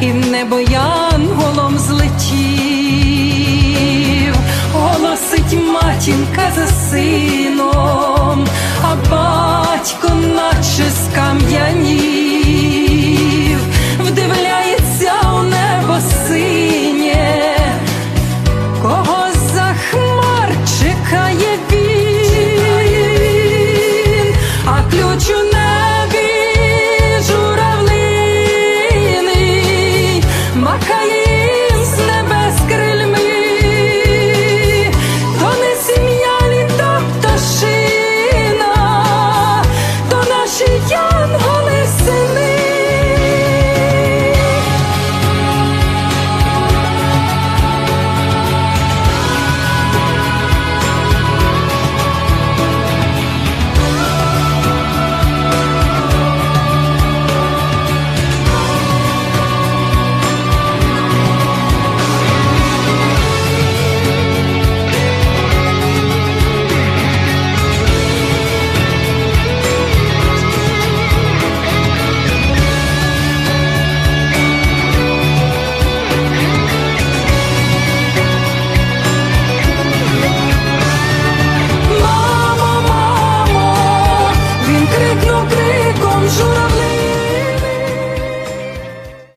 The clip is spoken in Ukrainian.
і в небо янголом злетів, голосить матінка за сином,